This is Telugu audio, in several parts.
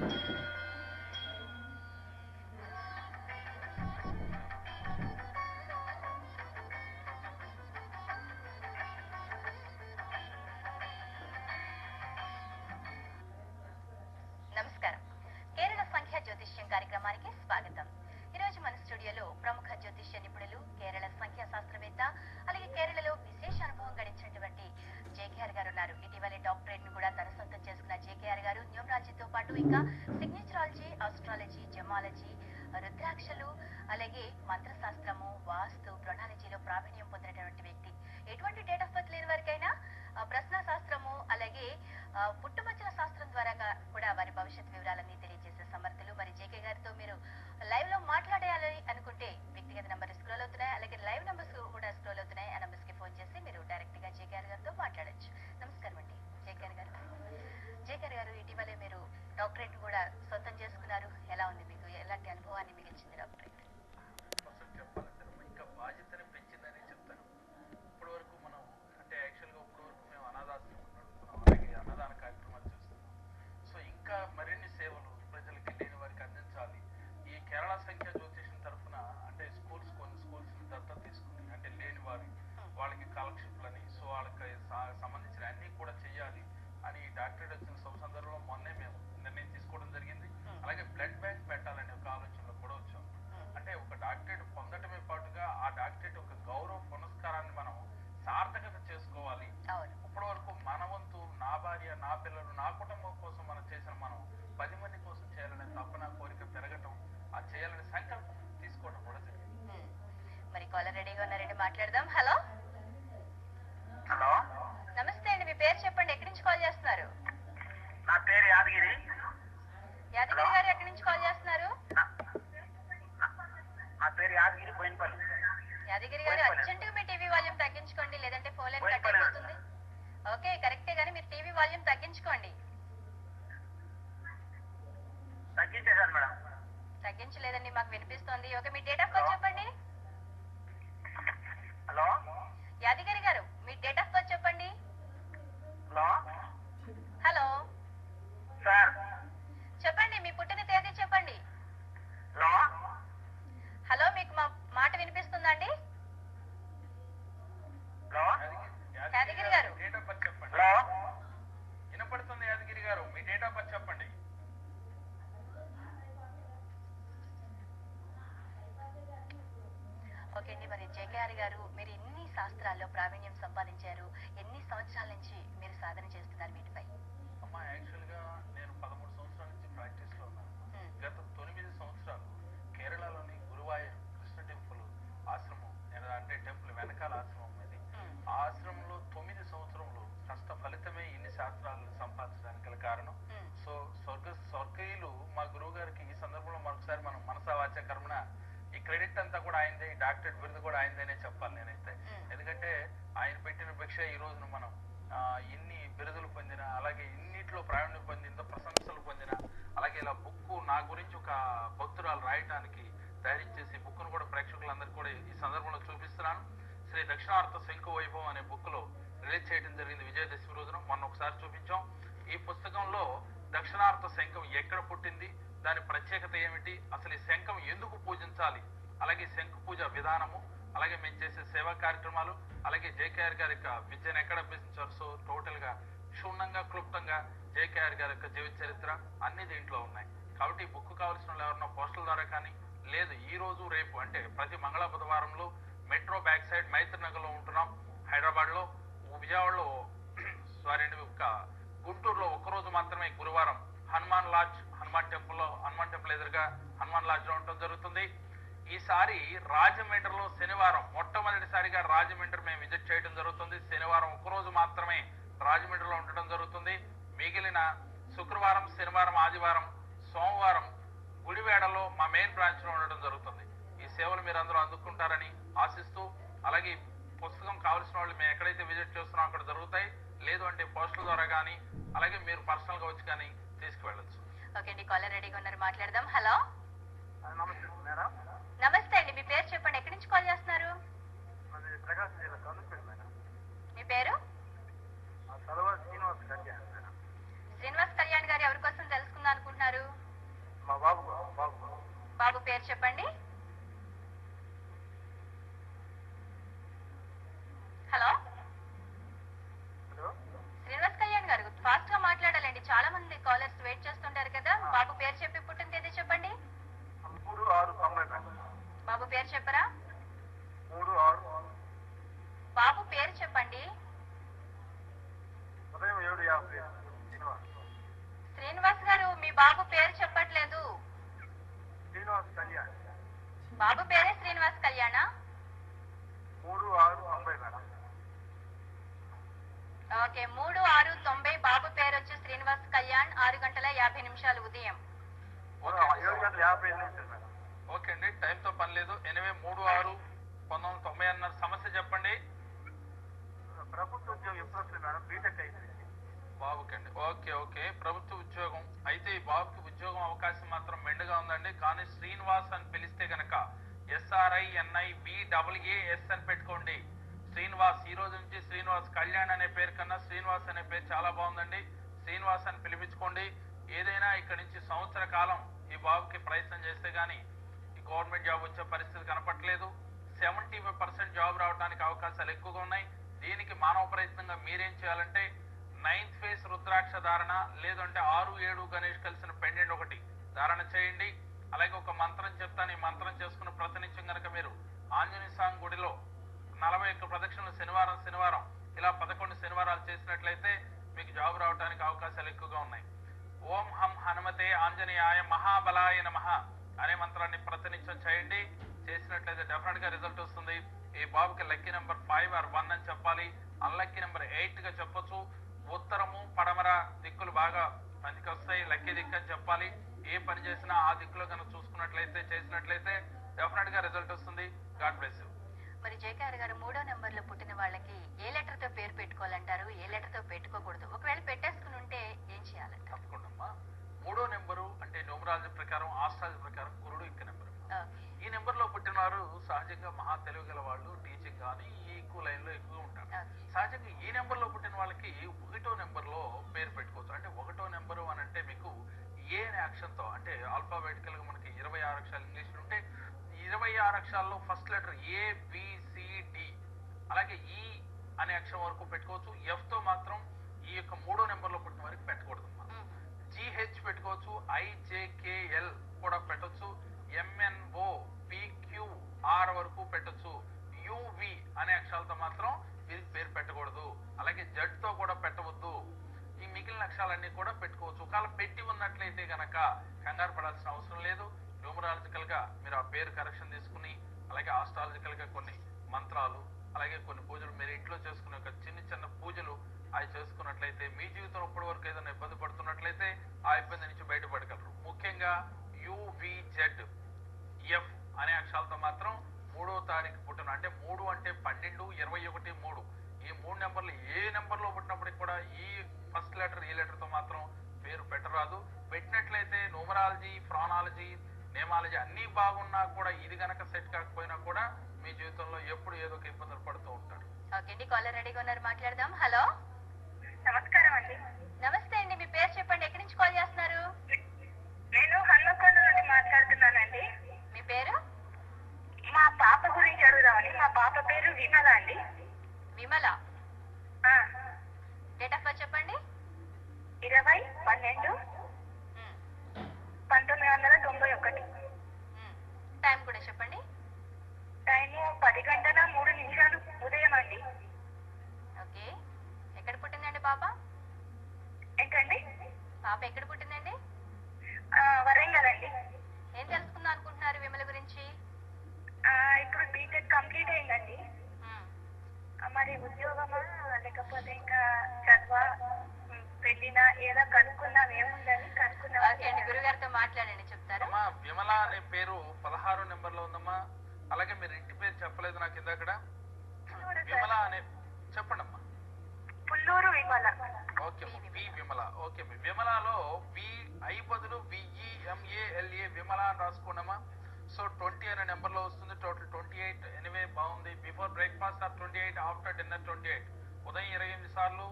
నమస్కారం మాట్లాడదాం హలో హలో నమస్తే అండి మీ పేరు చెప్పండి ఎక్కడి నుంచి కాల్ చేస్తున్నారు నా పేరు యాదగిరి యాదగిరి గారు ఎక్కడి నుంచి కాల్ చేస్తున్నారు నా- నా- నా పేరు యాదగిరి బోయినపల్లి యాదగిరి గారు పోయిపోయినా. అర్జెంట్గా మీ టీవీ వాల్యూమ్ తగ్గించుకోండి లేదంటే ఫోన్ లైన్ కట్ పోయిపోయినా. అయిపోతుంది ఓకే కరెక్టే కానీ మీరు టీవీ వాల్యూమ్ తగ్గించుకోండి తగ్గించేశాను మేడం తగ్గించలేదండి మాకు వినిపిస్తోంది ఓకే మీ డేట్ ఆఫ్ బర్త్ చెప్పండి హలో యాదగిరి గారు మీ డేట్ ఆఫ్ బర్త్ చెప్పండి హలో హలో సార్ చెప్పండి మీ పుట్టిన తేదీ చెప్పండి హలో హలో మీకు మా మాట వినిపిస్తుందా అండి hello Yadagiri garu. Date of birth చెప్పండి హలో వినపడుతుంది యాదగిరి గారు మీ డేట్ ఆఫ్ బర్త్ చెప్పండి ఓకే అండి మరి జేకేఆర్ గారు మీరు ఎన్ని శాస్త్రాల్లో ప్రావీణ్యం సంపాదించారు ఎన్ని సంవత్సరాల నుంచి మీరు సాధన చేస్తున్నారు వీటిపై అమ్మా యాక్చువల్గా నేను పదమూడు సంవత్సరాల నుంచి ప్రాక్టీస్లో ఉన్నాను హ్మ్. గత తొమ్మిది సంవత్సరాలు కేరళలోని గురువాయూర్ కృష్ణ టెంపుల్ ఆశ్రమం నేను అంటే టెంపుల్ వెనకాల ఆశ్రమం ఇది హ్మ్. ఆ ఆశ్రమంలో తొమ్మిది సంవత్సరంలో కష్ట ఫలితమే ఇన్ని శాస్త్రాలను సంపాదించడానికి గల కారణం హ్మ్. సో స్వర్గ స్వర్గీయులు మా గురువు గారికి ఈ సందర్భంలో మరొకసారి మనం మనసా వాచ కర్మణ ఈ క్రెడిట్ అంతా కూడా ఆయనదే ఈ డాక్టరేట్ బిరుదు కూడా ఆయనదేనే చెప్పాలి నేనైతే. ఎందుకంటే ఆయన పెట్టిన భిక్ష ఈ రోజున మనం ఇన్ని బిరుదులు పొందిన అలాగే ఇన్నిట్లో ప్రావీణ్యం పొందిన ప్రశంసలు పొందిన అలాగే ఇలా బుక్ నా గురించి ఒక భక్తురాలు రాయటానికి తయారించేసి బుక్ను కూడా ప్రేక్షకులందరికీ కూడా ఈ సందర్భంలో చూపిస్తున్నాను. శ్రీ దక్షిణార్థ శంకు వైభవం అనే బుక్లో రిలీజ్ చేయడం జరిగింది విజయదశమి రోజున. మొన్న ఒకసారి చూపించాం. ఈ పుస్తకంలో దక్షిణార్థ శంఖం ఎక్కడ పుట్టింది దాని ప్రత్యేకత ఏమిటి అసలు ఈ శంఖం ఎందుకు పూజించాలి అలాగే శంఖు పూజ విధానము అలాగే మేము చేసే సేవా కార్యక్రమాలు అలాగే జేకేఆర్ గారి యొక్క విద్యను ఎక్కడ అభ్యసించారు? సో టోటల్గా క్షుణ్ణంగా క్లుప్తంగా జేకేఆర్ గారి యొక్క జీవిత చరిత్ర అన్ని దీంట్లో ఉన్నాయి. కాబట్టి ఈ బుక్ కావాల్సిన వాళ్ళు ఎవరన్నా పోస్టల్ ద్వారా కానీ లేదు ఈ రోజు రేపు అంటే ప్రతి మంగళ బుధవారంలో మెట్రో బ్యాక్ సైడ్ మైత్రి నగర్లో ఉంటున్నాం. హైదరాబాద్లో విజయవాడలో సారీ అండి ఒక గుంటూరులో ఒక్కరోజు మాత్రమే గురువారం హనుమాన్ లాడ్జ్ హనుమాన్ టెంపుల్లో హనుమాన్ టెంపుల్ ఎదురుగా హనుమాన్ లాడ్జ్లో ఉండటం జరుగుతుంది. ఈసారి రాజమండ్రిలో శనివారం మొట్టమొదటిసారిగా రాజమండ్రి మేము విజిట్ చేయడం జరుగుతుంది. శనివారం ఒక్కరోజు మాత్రమే రాజమండ్రిలో ఉండటం జరుగుతుంది. మిగిలిన శుక్రవారం శనివారం ఆదివారం సోమవారం గుడివేడలో మా మెయిన్ బ్రాంచ్లో ఉండడం జరుగుతుంది. ఈ సేవలు మీరు అందరూ అందుకుంటారని ఆశిస్తూ అలాగే పుస్తకం కావాల్సిన వాళ్ళు మేము ఎక్కడైతే విజిట్ చేస్తున్నాం అక్కడ జరుగుతాయి. లేదు అంటే పోస్టల్ ద్వారా కానీ అలాగే మీరు పర్సనల్గా వచ్చి కానీ తీసుకువెళ్ళచ్చు. ఓకే అండి కాలర్ రెడీగా ఉన్నారు మాట్లాడదాం. హలో. నమస్తే మేడం నమస్తే అండి మీ పేరు చెప్పండి. ఎక్కడి నుంచి కాల్ చేస్తున్నారు? ప్రకాశం జిల్లా కౌన్సిల్ మేడం మీ పేరు చదవ శ్రీనివాస్ గడ్డ మేడం శ్రీనివాస్ పేరు చెప్పట్లేదు శ్రీనివాస్ కళ్యాణ్ బాబు పేరే శ్రీనివాస్ కళ్యాణ మూడు ఆరు తొంభై మేడం ఓకే మూడు ఆరు తొంభై బాబు పేరు వచ్చి శ్రీనివాస్ కళ్యాణ్ ఆరు గంటల యాభై నిమిషాలు ఉదయం. ఓకే. అండి టైంతో పని లేదు. ఎనిమిది మూడు ఆరు పంతొమ్మిది వందల తొంభై అన్నారు. సమస్య చెప్పండి. ప్రభుత్వ ఉద్యోగం ఎప్పుడు వస్తుంది మేడం? బీటెక్ అయింది బాబుకి అండి. Okay okay. ప్రభుత్వ ఉద్యోగం. అయితే ఈ బాబుకి ఉద్యోగం అవకాశం మాత్రం మెండుగా ఉందండి. కానీ శ్రీనివాస్ అని పిలిస్తే గనక ఎస్ఆర్ఐ ఎన్ఐ బిడబ్ల్యూఏఎస్ అని పెట్టుకోండి. శ్రీనివాస్ ఈ రోజు నుంచి శ్రీనివాస్ కళ్యాణ్ అనే పేరు కన్నా శ్రీనివాస్ అనే పేరు చాలా బాగుందండి. శ్రీనివాస్ అని పిలిపించుకోండి. ఏదైనా ఇక్కడి నుంచి సంవత్సర కాలం ఈ బాబుకి ప్రయత్నం చేస్తే కానీ ఈ గవర్నమెంట్ జాబ్ వచ్చే పరిస్థితి కనపట్లేదు సెవెంటీ ఫైవ్ పర్సెంట్ జాబ్ రావడానికి అవకాశాలు ఎక్కువగా ఉన్నాయి. దీనికి మానవ ప్రయత్నంగా మీరేం చేయాలంటే నైన్త్ ఫేస్ రుద్రాక్ష ధారణ లేదంటే ఆరు ఏడు గణేష్ కలిసిన పెండెంట్ ఒకటి ధారణ చేయండి. అలాగే ఒక మంత్రం చెప్తాను. ఈ మంత్రం చేసుకున్న ప్రతినిత్యం గనక మీరు ఆంజనేయ స్వామి గుడిలో నలభై ఒక్క ప్రదక్షిణలు శనివారం శనివారం ఇలా పదకొండు శనివారాలు చేసినట్లయితే మీకు జాబ్ రావడానికి అవకాశాలు ఎక్కువగా ఉన్నాయి. ఓం హం హనుమతే ఆంజనేయాయ మహాబలాయ నమః అనే మంత్రాన్ని ప్రతినిత్యం చేయండి. చేసినట్లయితే డెఫినెట్గా రిజల్ట్ వస్తుంది. ఈ బాబుకి lucky number five or one అని చెప్పాలి. అన్లక్కీ నెంబర్ ఎయిట్గా చెప్పొచ్చు. ఉత్తరము పడమర దిక్కులు బాగా పనికి వస్తాయి లక్కీ దిక్కు అని చెప్పాలి. ఏ పని చేసినా ఆ దిక్కులో కనుక చూసుకున్నట్లయితే చేసినట్లయితే డెఫినెట్గా రిజల్ట్ వస్తుంది. గాడ్ బ్లెస్ యూ మరి జేకేఆర్ గారు మూడో నెంబర్లో పుట్టిన వాళ్ళకి ఏ లెటర్తో పేరు పెట్టుకోవాలంటారు? ఏ లెటర్తో పెట్టుకోకూడదు? ఒకవేళ పెట్టేసుకుని ఉంటే ఏం చేయాలంట తప్పకుండా. మూడో నెంబరు అంటే న్యూమరాలజీ ప్రకారం ఆస్ట్రాలజీ ప్రకారం గురుడు నెంబర్. ఈ నెంబర్లో పుట్టిన వారు సహజంగా మహా తెలివి గల వాళ్ళు టీచింగ్ కానీ ఈ ఎక్కువ లైన్లో ఎక్కువ ఉంటారు సహజంగా ఈ నెంబర్లో పుట్టిన వాళ్ళకి ఒకటో నెంబర్లో పేరు పెట్టుకోవచ్చు. అంటే ఒకటో నెంబరు అని అంటే మీకు ఏ అనే అక్షరంతో అంటే ఆల్ఫాబెటికల్గా మనకి ఇరవై ఆరు అక్షరాలు ఇంగ్లీష్ ఉంటే ఇరవై ఆరు అక్షరాల్లో ఫస్ట్ లెటర్ ఏ బిసిడి అలాగే ఈ అనే అక్షరం వరకు పెట్టుకోవచ్చు. ఎఫ్తో మాత్రం ఈ యొక్క మూడో నెంబర్లో పుట్టిన వరకు పెట్టకూడదు జిహెచ్ పెట్టుకోవచ్చు. ఐజేకేఎల్ కూడా పెట్టొచ్చు. ఎంఎన్ఓ పిక్యూఆర్ వరకు పెట్టొచ్చు. యువి అనే అక్షరాలతో మాత్రం వీరికి పేరు పెట్టకూడదు. అలాగే జడ్తో కూడా పెట్టవద్దు. ఈ మిగిలిన అక్షరాలన్నీ కూడా పెట్టుకోవచ్చు. ఒకవేళ పెట్టి ఉన్నట్లయితే గనక కంగారు పడాల్సిన అవసరం లేదు. న్యూమరాలజికల్గా మీరు ఆ పేరు కరెక్షన్ తీసుకుని అలాగే ఆస్ట్రాలజికల్గా కొన్ని మంత్రాలు అలాగే కొన్ని పూజలు మీరు ఇంట్లో చేసుకునే ఒక చిన్న చిన్న పూజలు అవి చేసుకున్నట్లయితే మీ జీవితంలో ఇప్పటి వరకు ఏదైనా ఇబ్బంది పడుతున్నట్లయితే ఆ ఇబ్బంది నుంచి బయటపడగలరు. ముఖ్యంగా యువిజెడ్ ఎఫ్ అనే అక్షరాలతో మాత్రం మూడో తారీఖు పుట్టిన అంటే మూడు అంటే పన్నెండు ఇరవై ఒకటి మూడు. ఈ మూడు నెంబర్లు ఏ నెంబర్లో పుట్టినప్పటికి కూడా ఈ ఫస్ట్ లెటర్ ఈ లెటర్తో మాత్రం పేరు పెట్టరాదు. పెట్టినట్లయితే న్యూమరాలజీ ఫ్రానాలజీ నేమాలజీ అన్ని బాగున్నా కూడా ఇది గనక సెట్ కాకపోయినా కూడా మీ జీవితంలో ఎప్పుడు ఏదో ఒక ఇబ్బందులు పడుతూ ఉంటారు. ఓకే అండి కాలర్ రెడీగా ఉన్నారు మాట్లాడదాం. హలో? నమస్కారం అండి. నమస్తే అండి మీ పేరు చెప్పండి ఎక్కడి నుంచి కాల్ చేస్తున్నారు? నేను హన్మకొండ నుండి మాట్లాడుతున్నానండి. మీ పేరు? మా పాప గురించి అడుగుదామని మా పాప పేరు విమల అండి. విమల? ఆ, డేట్ ఆఫ్ బర్త్ చెప్పండి. ఇరవై పన్నెండు. పంతొమ్మిది వందల తొంభై ఒకటి. టైం కూడా చెప్పండి. టైము పది గంటల మూడు నిమిషాలు ఉదయం అండి. ఓకే. ఎక్కడ పుట్టిందండి పాప? ఏంటండి? పాప ఎక్కడ పుట్టిందండి? వరంగల్ అండి ఏం తెలుసుకుందాం అనుకుంటున్నారు విమల గురించి? ఇప్పుడు బీటెక్ కంప్లీట్ అయిందండి. మరి ఉద్యోగమా లేకపోతే ఇంకా చదువా పెళ్ళినా ఏదో కనుక్కుందాం ఏముందని అమ్మా విమల అనే పేరు పదహారు నెంబర్లో ఉందమ్మా. అలాగే మీరు ఇంటి పేరు చెప్పలేదు నాకు ఇందాకడ. విమల అనే చెప్పండి అమ్మా Pulluru Vimala. Okay V Vimala. Okay మీ విమలలో వి ఐ బదులు విఈఎంఏఎల్ఏ విమల అని రాసుకోండమ్మా సో ట్వంటీ అనే నెంబర్లో వస్తుంది. Total twenty eight. ఎనివే బాగుంది. Before breakfast or twenty eight after dinner twenty eight. ఉదయం ఇరవై ఎనిమిది సార్లు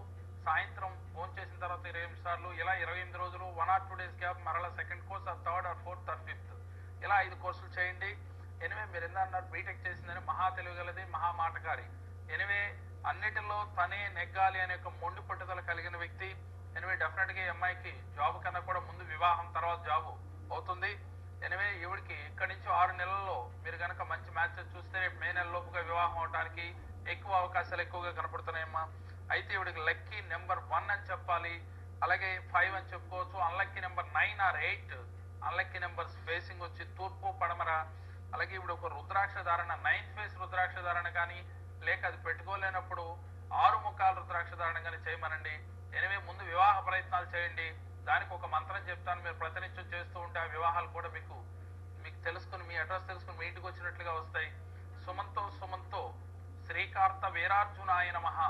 సాయంత్రం ఫోన్ చేసిన తర్వాత ఇరవై ఎనిమిది సార్లు ఇలా ఇరవై ఎనిమిది రోజులు one or two days gap మరలా second course or third or fourth or fifth ఇలా ఐదు కోర్సులు చేయండి. ఎనివే మీరు ఎంత అన్నారు బీటెక్ చేసిందని మహా తెలియగలది మహా మాటకారి ఎనివే అన్నిటిలో తనే నెగ్గాలి అనే ఒక మొండి పట్టుదల కలిగిన వ్యక్తి. ఎనివే డెఫినెట్గా అమ్మాయికి జాబ్ కన్నా కూడా ముందు వివాహం తర్వాత జాబ్ అవుతుంది. ఎనివే ఈవిడికి ఇక్కడి నుంచి ఆరు నెలల్లో మీరు కనుక మంచి మ్యాచ్ చూస్తే రేపు మే నెలలోపుగా వివాహం అవడానికి ఎక్కువ అవకాశాలు ఎక్కువగా కనపడుతున్నాయమ్మా. అయితే ఇవిడికి లక్కీ నెంబర్ వన్ అని చెప్పాలి. అలాగే ఫైవ్ అని చెప్పుకోవచ్చు. Unlucky number nine or eight. Unlucky number facing వచ్చి తూర్పు పడమర. అలాగే ఇప్పుడు ఒక రుద్రాక్ష ధారణ నైన్త్ ఫేస్ రుద్రాక్ష ధారణ కానీ లేక అది పెట్టుకోలేనప్పుడు ఆరు ముఖాల రుద్రాక్ష ధారణ కానీ చేయమనండి. ఎనివే ముందు వివాహ ప్రయత్నాలు చేయండి. దానికి ఒక మంత్రం చెప్తాను. మీరు ప్రతినిత్యం చేస్తూ ఉంటే ఆ వివాహాలు కూడా మీకు మీకు తెలుసుకుని మీ అడ్రస్ తెలుసుకుని మీ ఇంటికి వచ్చినట్లుగా వస్తాయి. సుమంతో సుమంతో. శ్రీకార్త వీరార్జునాయ మహా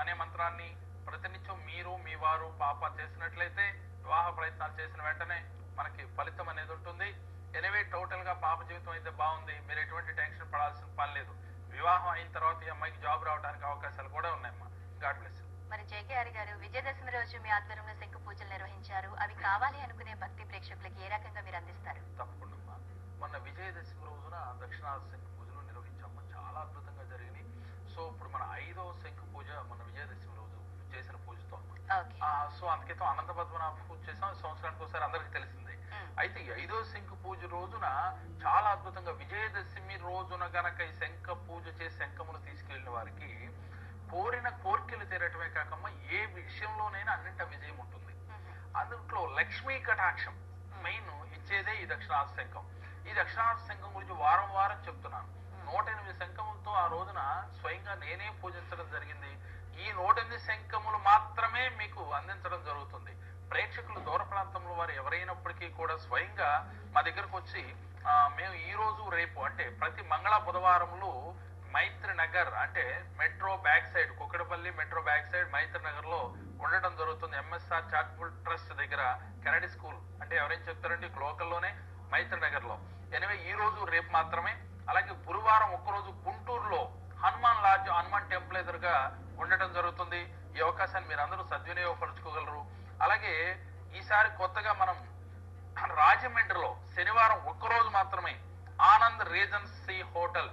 అనే మంత్రాన్ని ప్రతినిత్యం మీరు మీ వారు పాప చేసినట్లయితే వివాహ ప్రయత్నాలు చేసిన వెంటనే మనకి ఫలితం అనేది ఉంటుంది. ఎనివే టోటల్గా పాప జీవితం అయితే బాగుంది. మీరు ఎటువంటి టెన్షన్ పడాల్సిన పని లేదు. వివాహం అయిన తర్వాత ఈ అమ్మాయికి జాబ్ రావడానికి అవకాశాలు కూడా ఉన్నాయమ్మా. గాడ్ బ్లెస్ మరి జేకేఆర్ గారు విజయదశమి రోజు మీ ఆధ్వర్యంలో శంకు పూజలు నిర్వహించారు. అవి కావాలి అనుకునే భక్తి ప్రేక్షకులకి ఏ రకంగా మీరు అందిస్తారు? తప్పకుండా. మొన్న విజయదశమి రోజున దక్షిణాది శంకు పూజలు నిర్వహించాము చాలా అద్భుతంగా సో ఇప్పుడు మన ఐదో శంకు పూజ మన విజయదశమి రోజు చేసిన పూజతో సో అందుకేతో అనంత పద్మనాభ పూజ చేసాం. సంవత్సరానికి ఒకసారి అందరికి తెలిసిందే. అయితే ఈ ఐదో శంకు పూజ రోజున చాలా అద్భుతంగా విజయదశమి రోజున గనక ఈ శంఖ పూజ చేసి శంఖమును తీసుకెళ్ళిన వారికి కోరిన కోరికలు తీరటమే కాకమ్మ ఏ విషయంలోనైనా అన్నింట విజయం ఉంటుంది. ఉమ్. అందుట్లో లక్ష్మీ కటాక్షం మెయిన్ ఇచ్చేదే ఈ దక్షిణార్థ శంఖం. ఈ దక్షిణార్థ శంఖం గురించి వారం వారం చెప్తున్నాను. నూట ఎనిమిది శంఖములతో ఆ రోజున స్వయంగా నేనే పూజించడం జరిగింది. ఈ నూట ఎనిమిది శంఖములు మాత్రమే మీకు అందించడం జరుగుతుంది. ప్రేక్షకులు దూర ప్రాంతంలో వారు ఎవరైనప్పటికీ కూడా స్వయంగా మా దగ్గరకు వచ్చి మేము ఈ రోజు రేపు అంటే ప్రతి మంగళ బుధవారములు మైత్రి నగర్ అంటే metro back side Kukatpally metro back side Maitri నగర్లో ఉండడం జరుగుతుంది. ఎంఎస్ఆర్ చాట్బుల్ ట్రస్ట్ దగ్గర కెనడీ స్కూల్. అంటే ఎవరైనా చెప్తారండి లోకల్లోనే మైత్రి నగర్లో ఎనివే ఈ రోజు రేపు మాత్రమే అలాగే గురువారం ఒక్కరోజు గుంటూరులో హనుమాన్ లాడ్జ్ హనుమాన్ టెంపుల్ ఎదురుగా ఉండటం జరుగుతుంది. ఈ అవకాశాన్ని మీరు అందరూ సద్వినియోగపరచుకోగలరు. అలాగే ఈసారి కొత్తగా మనం రాజమండ్రిలో శనివారం ఒక్కరోజు మాత్రమే Anand regency hotel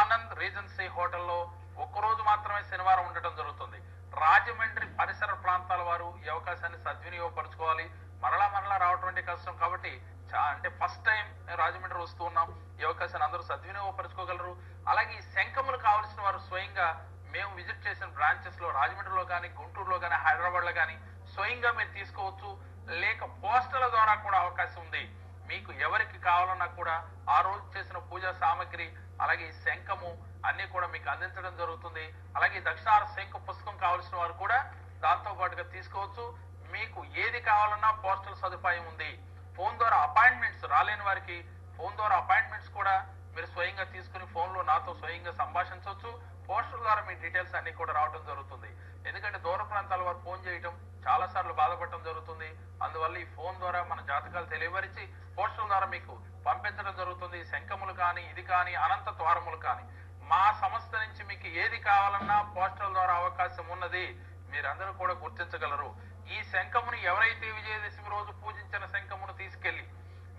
Anand regency హోటల్లో ఒక్కరోజు మాత్రమే శనివారం ఉండటం జరుగుతుంది. రాజమండ్రి పరిసర ప్రాంతాల వారు ఈ అవకాశాన్ని సద్వినియోగపరచుకోవాలి. మరలా మరలా రావటం అంటే కష్టం కాబట్టి అంటే ఫస్ట్ టైం రాజమండ్రి వస్తూ ఉన్నాం. ఈ అవకాశాన్ని అందరూ సద్వినియోగపరచుకోగలరు. అలాగే ఈ శంఖములు కావలసిన వారు స్వయంగా మేము విజిట్ చేసిన బ్రాంచెస్లో రాజమండ్రిలో కానీ గుంటూరులో కానీ హైదరాబాద్లో కానీ స్వయంగా మీరు తీసుకోవచ్చు. లేక పోస్టర్ల ద్వారా కూడా అవకాశం ఉంది. మీకు ఎవరికి కావాలన్నా కూడా ఆ రోజు చేసిన పూజా సామాగ్రి అలాగే ఈ శంఖము అన్ని కూడా మీకు అందించడం జరుగుతుంది. అలాగే దక్షిణార శంఖ పుస్తకం కావాల్సిన వారు కూడా దాంతో పాటుగా తీసుకోవచ్చు. మీకు ఏది కావాలన్నా పోస్టల్ సదుపాయం ఉంది. ఫోన్ ద్వారా అపాయింట్మెంట్స్ రాలేని వారికి ఫోన్ ద్వారా అపాయింట్మెంట్స్ కూడా మీరు స్వయంగా తీసుకుని ఫోన్లో నాతో స్వయంగా సంభాషించవచ్చు. పోస్టర్ ద్వారా మీ డీటెయిల్స్ అన్ని కూడా రావడం జరుగుతుంది. ఎందుకంటే దూర ప్రాంతాల వారు ఫోన్ చేయటం చాలా సార్లు బాధపడటం జరుగుతుంది. అందువల్ల ఈ ఫోన్ ద్వారా మన జాతకాలు తెలియపరిచి పోస్టర్ ద్వారా మీకు పంపించడం జరుగుతుంది. శంఖములు కానీ ఇది కానీ అనంత ద్వారములు కానీ. మా సంస్థ నుంచి మీకు ఏది కావాలన్నా పోస్టల్ ద్వారా అవకాశం ఉన్నది. మీరందరూ కూడా గుర్తించగలరు. ఈ శంఖమును ఎవరైతే విజయదశమి రోజు పూజించిన శంఖమును తీసుకెళ్ళి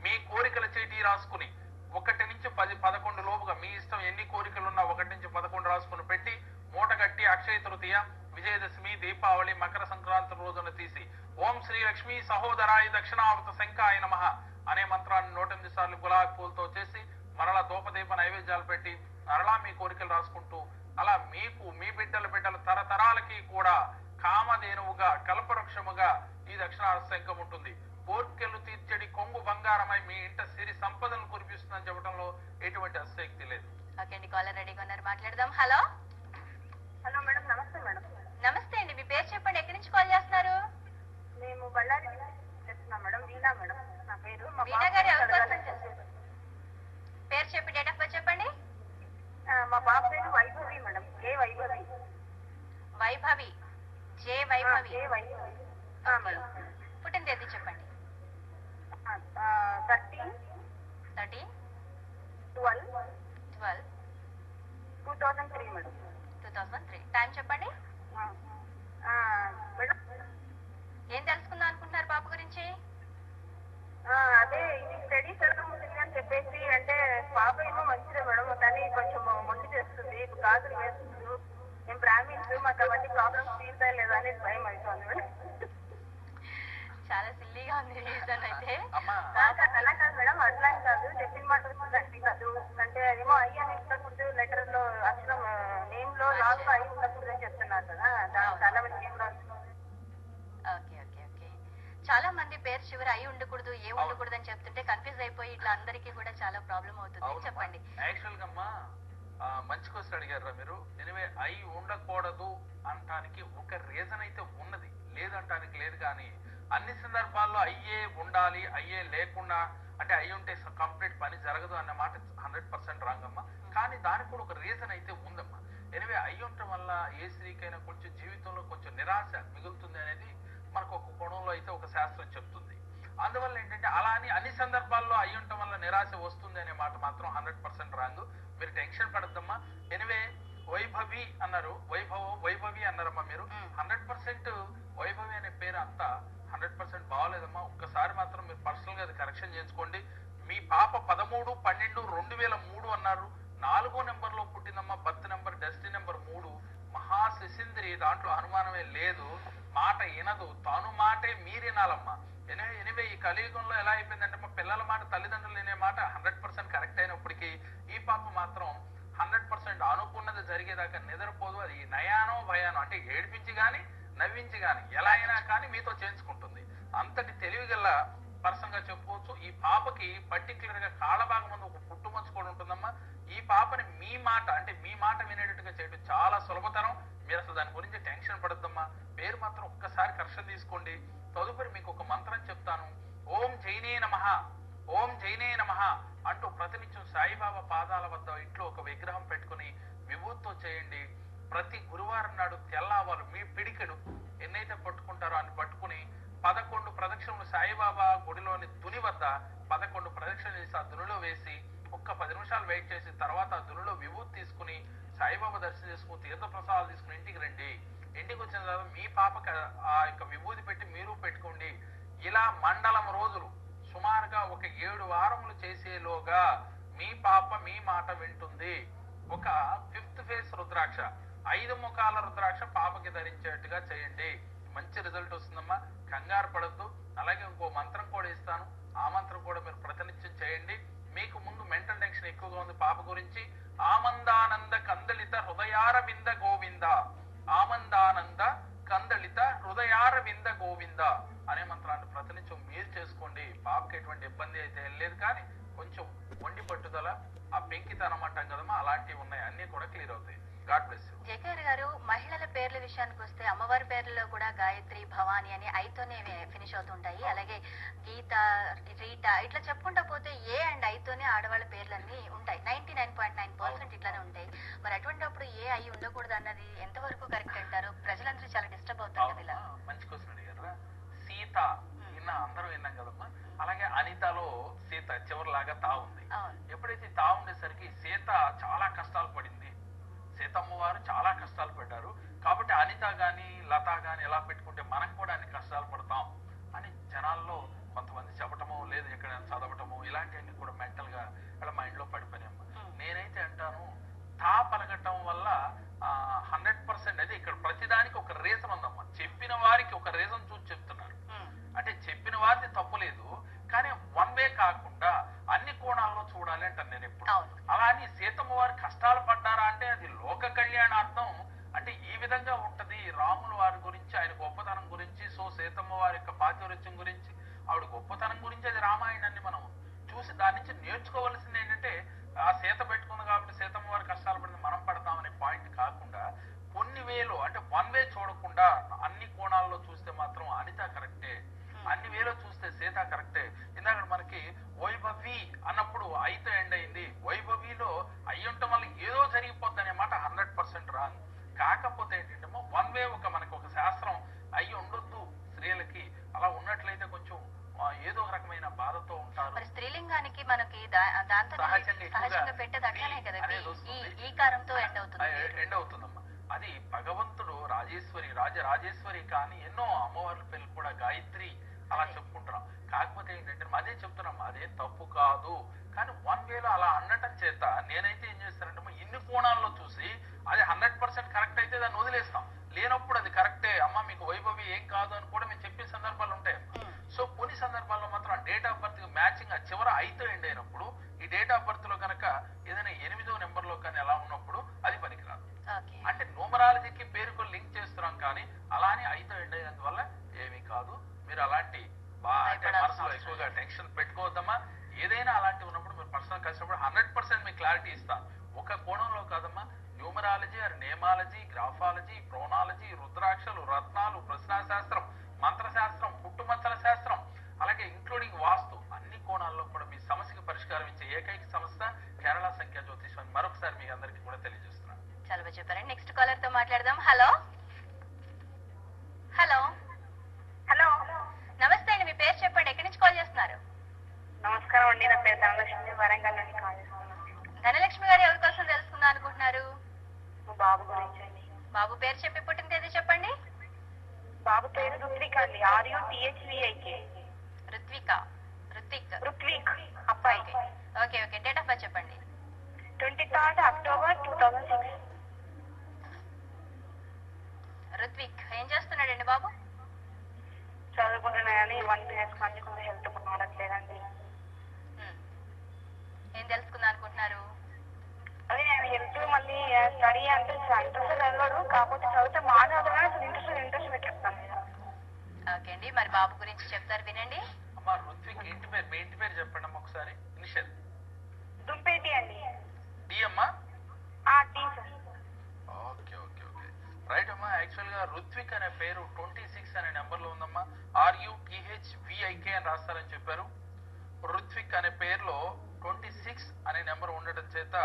మీ కోరికల చీటీ రాసుకుని ఒకటి నుంచి పది పదకొండు లోపుగా మీ ఇష్టం ఎన్ని కోరికలు ఉన్నా ఒకటి నుంచి పదకొండు రాసుకుని పెట్టి మూట కట్టి అక్షయ తృతీయ విజయదశమి దీపావళి మకర సంక్రాంతి రోజున తీసి ఓం శ్రీ లక్ష్మి సహోదరాయ దక్షిణావృత శంఖాయ నమ అనే మంత్రాన్ని నూట ఎనిమిది సార్లు గులాబీ పూలతో చేసి మరలా దూపదీప నైవేద్యాలు పెట్టి మరలా మీ కోరికలు రాసుకుంటూ అలా మీకు మీ బిడ్డల బిడ్డల తరతరాలకి కూడా కామధేనువుగా కల్పవృక్షముగా ఈ దక్షిణార్థ శంఖం ఉంటుంది. కోర్కెలు తీర్చడి కొంగు బంగారమై మీ ఇంట సిరి సంపదను కురిపిస్తుందని చెప్పడంలో ఎటువంటి అశక్తి లేదు. ఓకే అండి కాలర్ రెడీగా ఉన్నారు. మాట్లాడదాం. హలో? హలో మేడం నమస్తే మేడం. నమస్తే అండి మీ పేరు చెప్పండి. ఎక్కడి నుంచి కాల్ చేస్తున్నారు? మేము బళ్ళారి నుంచి చేస్తున్నాం మేడం వీణా మేడం. నా పేరు వీణా గారు పేరు చెప్పి డేట్ ఆఫ్ బర్త్ చెప్పండి. మా బాబు పేరు Vaibhavi madam A Vaibhavi. Vaibhavi. J Vaibhavi. Madam. పుట్టిన తేదీ చెప్పండి. Thirteen thirteen twelve. Twelve. Two thousand three madam two thousand three time చెప్పండి ఆ, ఆ, మేడం ఏం తెలుసుకుందాం అనుకుంటున్నారు బాబు గురించి ఆ, అదే ఇది స్టడీస్ ఎలా ఉంటుంది అని చెప్పేసి అంటే పాప ఏమో మంచిదే మేడం కానీ కొంచెం మొండి చేస్తుంది గాజులు వేస్తుంది మేము బ్రాహ్మిన్స్ మాకు అవన్నీ ప్రాబ్లమ్స్ తీరుతాయి లేదా అనేది భయం అవుతుంది మేడం చాలా సిల్లీగా ఉంది రీజన్ అయితే అమ్మా కాదు, అలా కాదు మేడం అట్లా అని కాదు చెప్పిన మాట వస్తుందండి కాదు అంటే ఏమో అయ్యి అని ఇచ్చినప్పుడు లెటర్లో అక్షరం నేమ్లో లాస్ట్ అయ్యి ఉన్నప్పుడు అని చెప్తున్నారు కదా దాని చాలా మంది నేమ్లో ఓకే ఓకే ఓకే పేరు చివరి అయి ఉండకూడదు ఏ ఉండకూడదు అని చెప్తుంటే కన్ఫ్యూజ్ అయిపోయి ఇట్లా అందరికీ కూడా చాలా ప్రాబ్లం అవుతుంది. చెప్పండి. యాక్చువల్గా మంచి క్వశ్చన్ అడిగారా మీరు. ఎనివే అయి ఉండకూడదు అంటానికి ఒక రీజన్ అయితే ఉన్నది. లేదంటానికి లేదు కానీ అన్ని సందర్భాల్లో అయ్యే ఉండాలి అయ్యే లేకుండా అంటే అయ్యి ఉంటే కంప్లీట్ పని జరగదు అన్న మాట హండ్రెడ్ పర్సెంట్ రాంగ్ అమ్మా. కానీ దానికి కూడా ఒక రీజన్ అయితే ఉందమ్మా. ఎనివే అయ్యి ఉండటం వల్ల ఏ స్త్రీకైనా కొంచెం జీవితంలో కొంచెం నిరాశ మిగులుతుంది అనేది మనకు ఒక కోణంలో అయితే ఒక శాస్త్రం చెప్తుంది. అందువల్ల ఏంటంటే అలా అని అన్ని సందర్భాల్లో అయి ఉండటం వల్ల నిరాశ వస్తుంది అనే మాట మాత్రం హండ్రెడ్ పర్సెంట్ రాంగ్ మీరు టెన్షన్ పడద్దమ్మా. ఎనివే వైభవి అన్నారు. వైభవ వైభవి అన్నారమ్మా మీరు. హండ్రెడ్ పర్సెంట్ వైభవి అనే పేరు అంతా హండ్రెడ్ పర్సెంట్ బాగాలేదమ్మా. ఒక్కసారి మాత్రం మీరు పర్సనల్గా అది కరెక్షన్ చేసుకోండి మీ పాప పదమూడు పన్నెండు రెండు వేల మూడు అన్నారు. నాలుగో నెంబర్లో పుట్టిందమ్మా. బర్త్ నెంబర్ డెస్టినీ నెంబర్ మూడు. మహా శిశింద్రి దాంట్లో అనుమానమే లేదు. మాట వినదు. తాను మాటే మీరినాలమ్మా. ఎనివే ఈ కలియుగంలో ఎలా అయిపోయిందంటే మా పిల్లల మాట తల్లిదండ్రులు అనే మాట హండ్రెడ్ పర్సెంట్ కరెక్ట్ అయినప్పటికీ ఈ పాప మాత్రం హండ్రెడ్ పర్సెంట్ అనుకున్నది జరిగేదాకా నిద్రపోదు. అది నయానో భయానో అంటే ఏడిపించి కానీ నవ్వించి కానీ ఎలా అయినా కానీ మీతో చేయించుకుంటుంది. అంతటి తెలివి గల పర్సన్గా చెప్పుకోవచ్చు. ఈ పాపకి పర్టికులర్గా కాళ్ళ భాగం ముందు ఒక పుట్టుమచ్చు కూడా ఉంటుందమ్మా. ఈ పాపని మీ మాట అంటే మీ మాట వినేటట్టుగా చేయడం చాలా సులభతరం. మీరు అసలు దాని గురించి టెన్షన్ పడద్దమ్మా. పేరు మాత్రం ఒక్కసారి కర్షణ తీసుకోండి. తదుపరి మీకు ఒక మంత్రం చెప్తాను. ఓం జైనే నమః. ఓం జైనే నమః అంటూ ప్రతినిత్యం సాయిబాబా పాదాల వద్ద ఇంట్లో ఒక విగ్రహం పెట్టుకుని విభూతితో చేయండి. ప్రతి గురువారం నాడు తెల్లవారు మీ పిడికెడు ఎన్నైతే పట్టుకుంటారో అని పట్టుకుని పదకొండు ప్రదక్షిణలు సాయిబాబా గుడిలోని దుని వద్ద పదకొండు ప్రదక్షిణలు చేసి ఆ దునిలో వేసి ఒక్క పది నిమిషాలు వెయిట్ చేసి తర్వాత ఆ దునిలో విభూతి తీసుకుని సాయిబాబా దర్శనం చేసుకుని తీర్థ ప్రసాదాలు తీసుకుని ఇంటికి రండి. ఇంటికి వచ్చిన తర్వాత మీ పాపకి ఆ యొక్క విభూతి పెట్టి మీరు పెట్టుకోండి. ఇలా మండలం రోజులు సుమారుగా ఒక ఏడు వారములు చేసేలోగా మీ పాప మీ మాట వింటుంది. ఒక ఫిఫ్త్ ఫేస్ రుద్రాక్ష ఐదు ముఖాల రుద్రాక్ష పాపకి ధరించేట్టుగా చేయండి. మంచి రిజల్ట్ వస్తుందమ్మా. కంగారు పడద్దు. అలాగే ఇంకో మంత్రం కూడా ఇస్తాను. ఆ మంత్రం కూడా మీరు ప్రతినిత్యం చేయండి. మీకు ముందు మెంటల్ టెన్షన్ ఎక్కువగా ఉంది పాప గురించి. ఆమందానంద కందలిత హృదయారవింద గోవింద. ఆమందానంద కందలిత హృదయారవింద గోవింద అనే మంత్రాన్ని ప్రతినిత్యం మీరు చేసుకోండి. పాపకి ఎటువంటి ఇబ్బంది అయితే ఏం లేదు కానీ కొంచెం వండి పట్టుదల ఆ పెంకితనం అంటాం కదమ్మా అలాంటివి ఉన్నాయి. అన్నీ కూడా క్లియర్ అవుతాయి. జేకేఆర్ గారు మహిళల పేర్ల విషయానికి వస్తే అమ్మవారి పేర్లలో కూడా గాయత్రి భవాని అని ఐతోనే ఫినిష్ అవుతుంటాయి. అలాగే గీత రీట ఇట్లా చెప్పుకుంటా పోతే ఏ అండ్ ఐతోనే ఆడవాళ్ళ పేర్లన్నీ ఉంటాయి. Ninety nine point nine percent ఇట్లానే ఉంటాయి. మరి అటువంటిప్పుడు ఏ అయి ఉండకూడదు అన్నది ఎంతవరకు కరెక్ట్ అంటారు? ప్రజలందరూ చాలా డిస్టర్బ్ అవుతారు కదా ఇలా. మంచి క్వశ్చన్ అడిగారా సీత విన్నా అందరూ విన్నాం కదమ్మా. అలాగే అనితలో సీత చివరిలాగా తా ఉంది. ఎప్పుడైతే తా ఉండేసరికి సీత చాలా కష్టాలు పడింది. సీతమ్మ వారు చాలా కష్టాలు పడ్డారు. కాబట్టి అనిత గాని లత గాని ఎలా పెట్టుకుంటే మనం కూడా అన్ని కష్టాలు పడతాం అని జనాల్లో కొంతమంది చెప్పటము లేదు ఎక్కడ చదవటము ఇలాంటివన్నీ కూడా మెంటల్గా వాళ్ళ మైండ్లో Hmm. నేనైతే అంటాను తా పలకటం వల్ల హండ్రెడ్ పర్సెంట్ అదే ఇక్కడ ప్రతిదానికి ఒక రీజన్ ఉందమ్మా. చెప్పిన వారికి ఒక రీజన్ చూసి చెప్తున్నారు. అంటే చెప్పిన వారిది తప్పులేదు కానీ వన్ వే కాకుండా అన్ని కోణాల్లో చూడాలి అంటాను నేను ఎప్పుడు. అలా అని సీతమ్మ వారు కష్టాలు పడ్డారా అంటే అది లోక కళ్యాణార్థం. అంటే ఈ విధంగా ఉంటది రాముల వారి గురించి ఆయన గొప్పతనం గురించి సో సీతమ్మ వారి యొక్క పాతివృత్యం గురించి ఆవిడ గొప్పతనం గురించి అది రామాయణాన్ని మనం చూసి దాని నుంచి నేర్చుకోవాల్సింది ఏంటంటే ఆ సీత పెట్టుకుంది కాబట్టి సీతమ్మ వారి కష్టాలు పడింది మనం పడతామనే పాయింట్ కాకుండా కొన్ని వేలు అంటే వన్ వే చూడకుండా అన్ని కోణాల్లో చూస్తే మాత్రం అనిత కరెక్టే అన్ని వేలో చూస్తే సీత కరెక్టే. ఇందాక మనకి వైభవి అన్నప్పుడు అయితే ఎండ్ అయింది. వైభవిలో అయ్యుంటం వల్ల ఏదో జరిగిపోద్ది అనే మాట హండ్రెడ్ పర్సెంట్ రాంగ్. కాకపోతే ఏంటంటే వన్ వే ఒక మనకి ఒక శాస్త్రం అయ్యి ఉండొద్దు స్త్రీలకి. అలా ఉన్నట్లయితే కొంచెం ఏదో రకమైన బాధతో ఉంటారు. మరి స్త్రీలింగానికి మనకి దాంతో సహజంగా పెట్టేది అట్లానే కదా ఈ- కారంతో ఎండ్ అవుతుంది ఎండ్ అవుతుందమ్మా. అది భగవంతుడు రాజేశ్వరి రాజ రాజేశ్వరి కానీ ఎన్నో అమ్మవార్ల పేర్లు కూడా గాయత్రి అలా. చెప్పుకుంటున్నాం. కాకపోతే ఏంటంటే అదే చెప్తున్నాం అదేం తప్పు కాదు. కానీ వన్ వేలో అలా అనటం చేత నేనైతే ఏం చేస్తానంటే ఇన్ని కోణాల్లో చూసి అది హండ్రెడ్ పర్సెంట్ కరెక్ట్ అయితే దాన్ని వదిలేస్తాం. లేనప్పుడు అది కరెక్టే. అమ్మ మీకు వైభవి ఏం కాదు అని కూడా మేము చెప్పే సందర్భాలు ఉంటాయి. సో కొన్ని సందర్భాల్లో మాత్రం డేట్ ఆఫ్ బర్త్ మ్యాచింగ్ ఆ చివర అయితే ఎండ్ అయినప్పుడు ఈ డేట్ ఆఫ్ బర్త్లో కనుక ఏదైనా ఎనిమిదో నెంబర్లో కానీ ఎలా ఉన్నప్పుడు అది పనికిరాదు ఓకే అంటే న్యూమరాలజీకి పేరుకు లింక్ చేస్తున్నాం కానీ అలానే అయితే ఎండ్ అయినందువల్ల ఏమీ కాదు మీరు అలాంటి విషయాల్లో ఎక్కువగా టెన్షన్ పెట్టుకోవద్దమ్మా. ఏదైనా అలాంటి ఉన్నప్పుడు మీరు పర్సనల్ కలిసినప్పుడు హండ్రెడ్ పర్సెంట్ మీకు క్లారిటీ ఇస్తాను ఒక కోణంలో కాదమ్మా న్యూమరాలజీ నేమాలజీ గ్రాఫాలజీ ప్రోనాలజీ రుద్రాక్షలు రత్నాలు ప్రశ్నాశాస్త్రం మంత్రశాస్త్రం పుట్టుమచ్చల శాస్త్రం అలాగే ఇంక్లూడింగ్ వాస్తు అన్ని కోణాల్లో కూడా మీ సమస్యకి పరిష్కారం ఇచ్చే ఏకైక సంస్థ కేరళ సంఖ్యా జ్యోతిషం అని మరొకసారి మీ అందరికీ కూడా తెలియజేస్తున్నాను చాలా బాగా చెప్పారండి నెక్స్ట్ కాలర్తో మాట్లాడదాం హలో హలో హలో నమస్తే అండి మీ పేరు చెప్పండి ఎక్కడి నుంచి కాల్ చేస్తున్నారు నమస్కారం అండి నా పేరు ధనలక్ష్మి వరంగల్ నుండి కాల్ చేస్తున్నాను ధనలక్ష్మి గారు ఎవరి కోసం తెలుసుకుందాం అనుకుంటున్నారు మా బాబు గురించి అండి బాబు పేరు చెప్పి పుట్టిన తేదీ చెప్పండి బాబు పేరు రుత్విక్ అండి ఆర్యు టిహెచ్విఐకే రుత్విక రుత్విక్ రుత్విక్ అబ్బాయి okay okay okay date of birth చెప్పండి twenty third October two thousand six Rutvik ఏం చేస్తున్నాడండి బాబు చదువుకుంటున్నా కానీ వన్ ఇయర్స్ మంచి కొంచెం హెల్త్ బాగట్లేదండి ఉమ్. ఏం తెలుసుకుందాం అనుకుంటున్నారు అదే నేను హెల్త్ మళ్ళీ స్టడీ అంటే ఇంట్రెస్ట్ చదవడు కాకపోతే చదివితే మా చదవగానే అసలు ఇంట్రెస్ట్ ఇంట్రెస్ట్ పెట్టేస్తాను నేను ఓకే అండి గురించి చెప్తారు వినండి. అమ్మా రుత్విక్ ఇంటి పేరు? మీ ఇంటి పేరు చెప్పండి అమ్మా ఒకసారి. ఇనిషియల్ దుంపేటి అండి. డి అమ్మా? ఆ T sir. Okay okay okay. Right అమ్మా యాక్చువల్గా రుత్విక్ అనే పేరు ట్వంటీ సిక్స్ అనే నెంబర్లో ఉందమ్మా ఆర్యుటిహెచ్ విఐకే అని రాస్తారని చెప్పారు. రుత్విక్ అనే పేరులో ట్వంటీ సిక్స్ అనే నెంబర్ ఉండటం చేత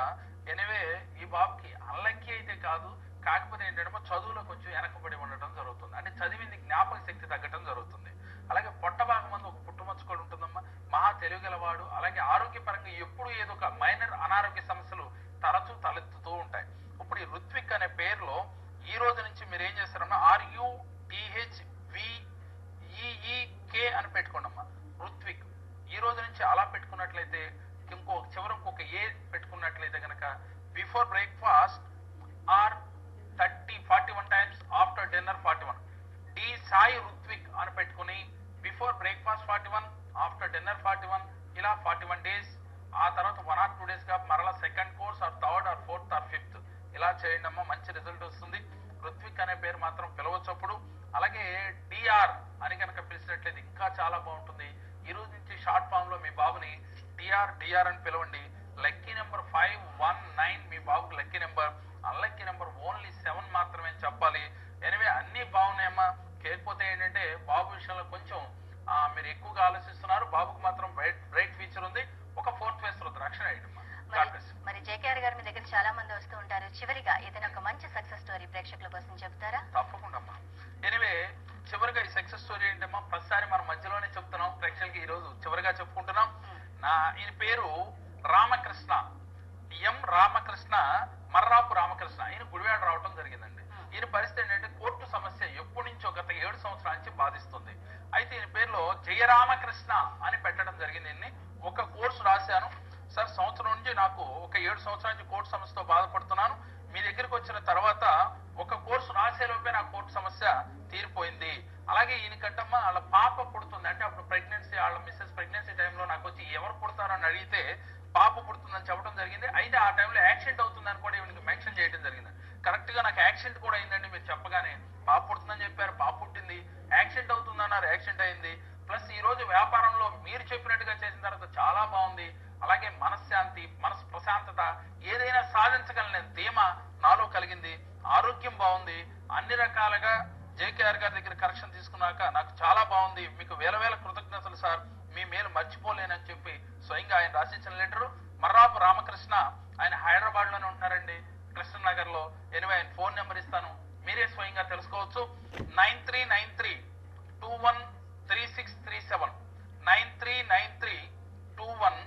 ఎనివే ఈ బాబుకి అన్లక్కీ అయితే కాదు కాకపోతే ఏంటంటే చదువులో కొంచెం వెనకబడి ఉండటం జరుగుతుంది. అంటే చదివింది జ్ఞాపక శక్తి తగ్గటం జరుగుతుంది. అలాగే పొట్ట భాగం మందు ఒక పుట్టుమచ్చ కూడా ఉంటుందమ్మా. మహా తెలివిగలవాడు అలాగే ఆరోగ్యపరంగా ఎప్పుడు ఏదో ఒక మైనర్ అనారోగ్య సమస్యలు తరచూ తలెత్తుతూ ఉంటాయి. ఇప్పుడు ఈ రుత్విక్ అనే పేరులో ఈ రోజు నుంచి మీరు ఏం చేస్తారమ్మా? ఆర్యు టిహెచ్ విఈకే అని పెట్టుకోండమ్మా. రుత్విక్ ఈ రోజు నుంచి అలా పెట్టుకున్నట్లయితే ఇంకో చివరకు ఒక ఏ పెట్టుకున్నట్లయితే కనుక before breakfast or thirty forty one times after dinner forty one D Sai Rutvik అని పెట్టుకుని before breakfast forty one after dinner forty one ఇలా ఫార్టీ వన్ డేస్ ఆ తర్వాత వన్ ఆర్ టూ డేస్గా మరలా second course or third or fourth or fifth. ఇలా చేయండి అమ్మా మంచి రిజల్ట్ వస్తుంది. రుత్విక్ అనే పేరు మాత్రం పిలవచ్చప్పుడు అలాగే డిఆర్ అని కనుక పిలిచినట్లయితే ఇంకా చాలా బాగుంటుంది. ఈ రోజు నుంచి షార్ట్ ఫామ్లో మీ బాబుని డిఆర్ డిఆర్ అని పిలవండి. Lucky number five one nine మీ బాబుకి lucky number. Unlucky number only seven మాత్రమే చెప్పాలి. ఎనివే అన్ని బాగున్నాయమ్మా. కేకపోతే ఏంటంటే బాబు విషయంలో కొంచెం మీరు ఎక్కువగా ఆలోచిస్తున్నారు. బాబుకు మాత్రం బ్రైట్ బ్రైట్ ఫ్యూచర్ ఉంది. ఒక ఫోర్త్ ఫేస్ రక్షణ అయ్యమ్మా మరి జేకేఆర్ గారు మీ దగ్గర చాలా మంది వస్తూ ఉంటారు. చివరిగా ఏదైనా ఒక మంచి సక్సెస్ స్టోరీ ప్రేక్షకుల కోసం చెప్తారా? తప్పకుండా అమ్మా. ఎనివే చివరిగా ఈ సక్సెస్ స్టోరీ ఏంటమ్మా? ప్రతిసారి మనం మధ్యలోనే చెప్తున్నాం. ప్రేక్షకులకి ఈ రోజు చివరిగా చెప్పుకుంటున్నాం. నా ఈయన పేరు రామకృష్ణ. ఎం రామకృష్ణ మర్రాపు రామకృష్ణ. ఈయన గుడివాడ రావటం జరిగిందండి. ఈయన పరిస్థితి ఏంటంటే కోర్టు సమస్య ఎప్పటి నుంచో గత ఏడు సంవత్సరాల నుంచి బాధిస్తుంది. అయితే ఈ పేరులో జయరామకృష్ణ అని పెట్టడం జరిగింది. దీన్ని ఒక కోర్సు రాశాను. సార్ సంవత్సరం నుంచి నాకు ఒక ఏడు సంవత్సరాల నుంచి కోర్టు సమస్యతో బాధపడుతున్నాను. మీ దగ్గరికి వచ్చిన తర్వాత ఒక కోర్సు రాసే లోపే నా కోర్టు సమస్య తీరిపోయింది. అలాగే ఈయనకంటమ్మా వాళ్ళ పాప పుడుతుంది. అంటే అప్పుడు ప్రెగ్నెన్సీ వాళ్ళ మిస్సెస్ ప్రెగ్నెన్సీ టైంలో నాకు వచ్చి ఎవరు పుడతారని అడిగితే పాప పుడుతుందని చెప్పడం జరిగింది. అయితే ఆ టైంలో యాక్సిడెంట్ అవుతుందని కూడా ఈవినికి మెన్షన్ చేయడం జరిగింది. కరెక్ట్గా నాకు యాక్సిడెంట్ కూడా అయిందండి మీరు చెప్పగానే. పాప పుడుతుందని చెప్పారు పాప పుట్టింది. యాక్సిడెంట్ అవుతుందన్నారు యాక్సిడెంట్ అయింది. ప్లస్ ఈ రోజు వ్యాపారంలో మీరు చెప్పినట్టుగా చేసిన తర్వాత చాలా బాగుంది. అలాగే మనశ్శాంతి మనసు ప్రశాంతత ఏదైనా సాధించగలనే ధీమ నాలో కలిగింది. ఆరోగ్యం బాగుంది. అన్ని రకాలుగా జేకేఆర్ గారి దగ్గర కరెక్షన్ తీసుకున్నాక నాకు చాలా బాగుంది. మీకు వేల వేల కృతజ్ఞతలు సార్. మీ మేలు మర్చిపోలేనని చెప్పి స్వయంగా ఆయన రాసిచ్చిన లెటరు మర్రాపు రామకృష్ణ ఆయన హైదరాబాద్లోనే ఉంటున్నారండి. కృష్ణనగర్లో ఎనివే ఆయన ఫోన్ నెంబర్ ఇస్తాను. మీరే స్వయంగా తెలుసుకోవచ్చు. Nine three nine three two one three six three seven. Nine three nine three two one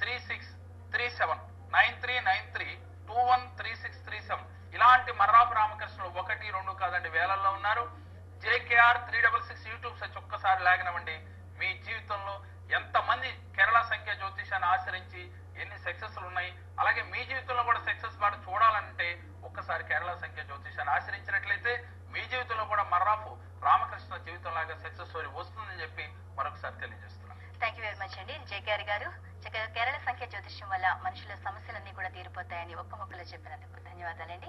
three six three seven. Nine three nine three two one three six three seven. ఇలాంటి మర్రాపు రామకృష్ణులు ఒకటి రెండు కాదండి వేలల్లో ఉన్నారు. JKR three double six YouTube search ఒక్కసారి లాగినవండి మీ జీవితంలో ఎంతమంది కేరళ సంఖ్య జ్యోతిషాన్ని ఆచరించి ఎన్ని సక్సెస్లు ఉన్నాయి? అలాగే మీ జీవితంలో కూడా సక్సెస్ బాగా చూడాలంటే ఒక్కసారి కేరళ సంఖ్య జ్యోతిషాన్ని ఆశ్రయించినట్లయితే మీ జీవితంలో కూడా మర్రాపు రామకృష్ణ జీవితం లాగా సక్సెస్ స్టోరీ వస్తుందని చెప్పి మరొకసారి తెలియజేస్తున్నాను. థ్యాంక్ యూ వెరీ మచ్ అండి. జేకేఆర్ గారు కేరళ సంఖ్య జ్యోతిష్యం వల్ల మనుషుల సమస్యలన్నీ కూడా తీరిపోతాయని ఒక్క మొక్కలో చెప్పినందుకు ధన్యవాదాలండి.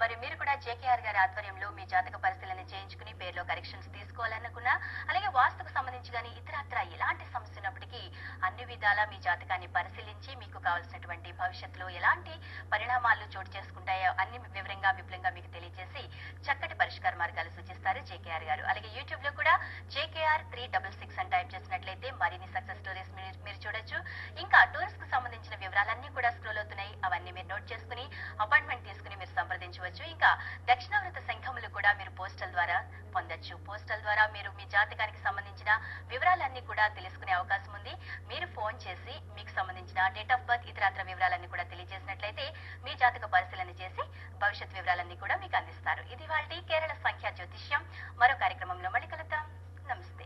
మరి మీరు కూడా జేకేఆర్ గారి ఆధ్వర్యంలో మీ జాతక పరిశీలన చేయించుకుని పేరులో కరెక్షన్స్ తీసుకోవాలనుకున్నా అలాగే వాస్తుకు సంబంధించి కానీ ఇతరత్ర ఎలాంటి సమస్య ఉన్నప్పటికీ అన్ని విధాలా మీ జాతకాన్ని పరిశీలించి మీకు కావాల్సినటువంటి భవిష్యత్తులో ఎలాంటి పరిణామాలు చోటు చేసుకుంటాయో అన్ని వివరంగా విపులంగా మీకు తెలియజేసి చక్కటి పరిష్కార మార్గాలు సూచిస్తారు జేకేఆర్ గారు. అలాగే యూట్యూబ్లో కూడా జేకేఆర్ త్రీ డబల్ సిక్స్ అని టైప్ చేసినట్లయితే మరిన్ని సక్సెస్ స్టోరీస్ మీరు- మీరు చూడొచ్చు. ఇంకా టూర్స్కు సంబంధించిన వివరాలన్నీ కూడా స్క్రోల్ అవుతున్నాయి. అవన్నీ మీరు నోట్ చేసుకుని అపాయింట్మెంట్ తీసుకుని మీరు సంప్రదించవచ్చు. ఇంకా దక్షిణావృత సంఘములు కూడా మీరు పోస్టల్ ద్వారా పొందొచ్చు. పోస్టల్ ద్వారా మీరు మీ జాతకానికి సంబంధించిన వివరాలన్నీ కూడా తెలుసుకునే అవకాశం ఉంది. మీరు ఫోన్ చేసి మీకు సంబంధించిన డేట్ ఆఫ్ బర్త్ ఇతరత్ర వివరాలన్నీ కూడా తెలియజేసినట్లయితే మీ జాతక పరిశీలన చేసి భవిష్యత్ వివరాలన్నీ కూడా మీకు అందిస్తారు. ఇది వాళ్ళ కేరళ సంఖ్యా జ్యోతిష్యం. మరో కార్యక్రమంలో మళ్ళీ కలుద్దాం. నమస్తే.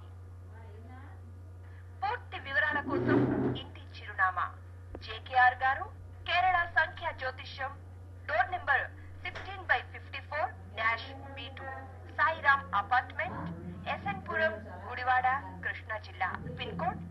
పూర్తి వివరాల కోసం ఇంటి చిరునామా జేకేఆర్ గారు కేరళ సంఖ్య జ్యోతిష్యం door number sixteen by fifty four dash B two. Sairam apartment SN Puram Gudivada Krishna జిల్లా. Pin code